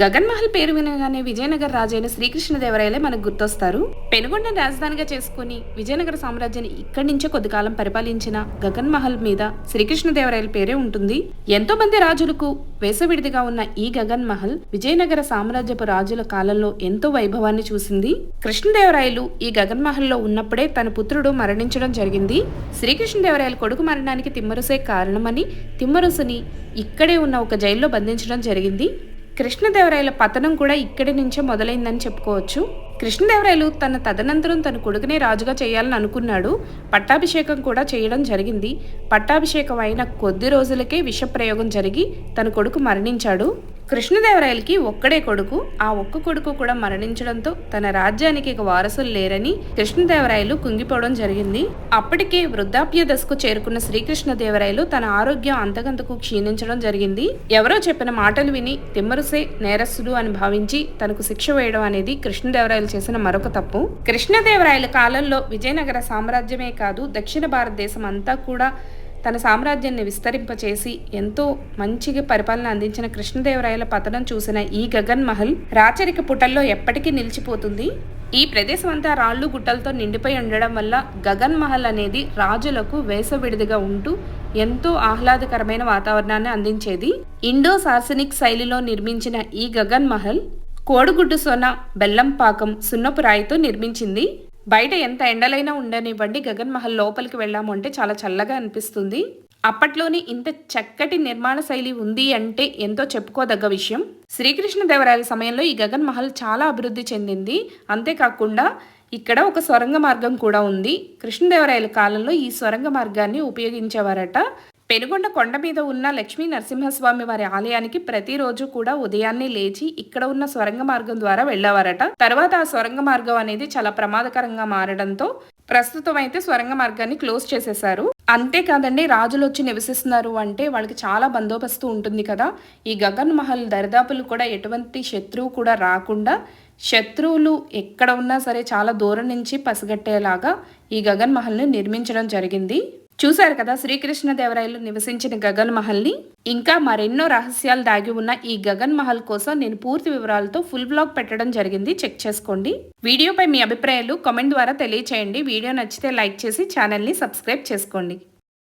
గగన్ మహల్ పేరు వినగానే విజయనగర రాజైన శ్రీకృష్ణదేవరాయలే మనకు గుర్తొస్తారు. పెనుగొండను రాజధానిగా చేసుకుని విజయనగర సామ్రాజ్యాన్ని ఇక్కడి నుంచే కొద్ది కాలం పరిపాలించిన గగన్ మహల్ మీద శ్రీకృష్ణదేవరాయల పేరే ఉంటుంది. ఎంతో మంది రాజులకు వేసవిడిదిగా ఉన్న ఈ గగన్ మహల్ విజయనగర సామ్రాజ్యపు రాజుల కాలంలో ఎంతో వైభవాన్ని చూసింది. కృష్ణదేవరాయలు ఈ గగన్ మహల్లో ఉన్నప్పుడే తన పుత్రుడు మరణించడం జరిగింది. శ్రీకృష్ణదేవరాయల కొడుకు మరణానికి తిమ్మరుసే కారణమని తిమ్మరుసుని ఇక్కడే ఉన్న ఒక జైల్లో బంధించడం జరిగింది. కృష్ణదేవరాయల పతనం కూడా ఇక్కడి నుంచే మొదలైందని చెప్పుకోవచ్చు. కృష్ణదేవరాయలు తన తదనంతరం తన కొడుకునే రాజుగా చేయాలని అనుకున్నాడు. పట్టాభిషేకం కూడా చేయడం జరిగింది. పట్టాభిషేకం అయిన కొద్ది రోజులకే విషప్రయోగం జరిగి తన కొడుకు మరణించాడు. కృష్ణదేవరాయలకి ఒక్కడే కొడుకు ఆ ఒక్క కొడుకు కూడా మరణించడంతో తన రాజ్యానికి ఇక వారసులు లేరని కృష్ణదేవరాయలు కుంగిపోవడం జరిగింది. అప్పటికే వృద్ధాప్య దశకు చేరుకున్న శ్రీకృష్ణదేవరాయలు తన ఆరోగ్యం అంతకంతకు క్షీణించడం జరిగింది. ఎవరో చెప్పిన మాటలు విని తిమ్మరుసే నేరస్తుడు అని భావించి తనకు శిక్ష వేయడం అనేది కృష్ణదేవరాయలు చేసిన మరొక తప్పు. కృష్ణదేవరాయల కాలంలో విజయనగర సామ్రాజ్యమే కాదు దక్షిణ భారతదేశం అంతా కూడా తన సామ్రాజ్యాన్ని విస్తరింపచేసి ఎంతో మంచిగా పరిపాలన అందించిన కృష్ణదేవరాయల పతనం చూసిన ఈ గగన్ మహల్ రాచరిక పుటల్లో ఎప్పటికీ నిలిచిపోతుంది. ఈ ప్రదేశం అంతా రాళ్ళు గుట్టలతో నిండిపోయి ఉండడం వల్ల గగన్ మహల్ అనేది రాజులకు వేసవిడిదిగా ఉంటూ ఎంతో ఆహ్లాదకరమైన వాతావరణాన్ని అందించేది. ఇండో సార్సనిక్ శైలిలో నిర్మించిన ఈ గగన్ మహల్ కోడిగుడ్డు సొన బెల్లం పాకం సున్నపు రాయితో నిర్మించింది. బయట ఎంత ఎండలైనా ఉండనివ్వండి గగన్ మహల్ లోపలికి వెళ్ళాము అంటే చాలా చల్లగా అనిపిస్తుంది. అప్పట్లోనే ఇంత చక్కటి నిర్మాణ శైలి ఉంది అంటే ఎంతో చెప్పుకోదగ్గ విషయం. శ్రీకృష్ణదేవరాయల సమయంలో ఈ గగన్ మహల్ చాలా అభివృద్ధి చెందింది. అంతేకాకుండా ఇక్కడ ఒక సొరంగ మార్గం కూడా ఉంది. కృష్ణదేవరాయల కాలంలో ఈ సొరంగ మార్గాన్ని ఉపయోగించేవారట. పెనుగొండ కొండ మీద ఉన్న లక్ష్మీ నరసింహస్వామి వారి ఆలయానికి ప్రతిరోజు కూడా ఉదయాన్నే లేచి ఇక్కడ ఉన్న సొరంగ మార్గం ద్వారా వెళ్ళేవారట. తర్వాత ఆ సొరంగ మార్గం అనేది చాలా ప్రమాదకరంగా మారడంతో ప్రస్తుతం అయితే సొరంగ మార్గాన్ని క్లోజ్ చేసేశారు. అంతేకాదండి రాజులు వచ్చి నివసిస్తున్నారు అంటే వాళ్ళకి చాలా బందోబస్తు ఉంటుంది కదా. ఈ గగన్ మహల్ దరిదాపులు కూడా ఎటువంటి శత్రువు కూడా రాకుండా శత్రువులు ఎక్కడ ఉన్నా సరే చాలా దూరం నుంచి పసిగట్టేలాగా ఈ గగన్ మహల్ని నిర్మించడం జరిగింది. చూశారు కదా శ్రీకృష్ణదేవరాయలు నివసించిన గగన్ మహల్ని ఇంకా మరెన్నో రహస్యాలు దాగి ఉన్న ఈ గగన్ మహల్ కోసం నేను పూర్తి వివరాలతో ఫుల్ బ్లాగ్ పెట్టడం జరిగింది. చెక్ చేసుకోండి. వీడియోపై మీ అభిప్రాయాలు కామెంట్ ద్వారా తెలియచేయండి. వీడియో నచ్చితే లైక్ చేసి ఛానల్ని సబ్స్క్రైబ్ చేసుకోండి.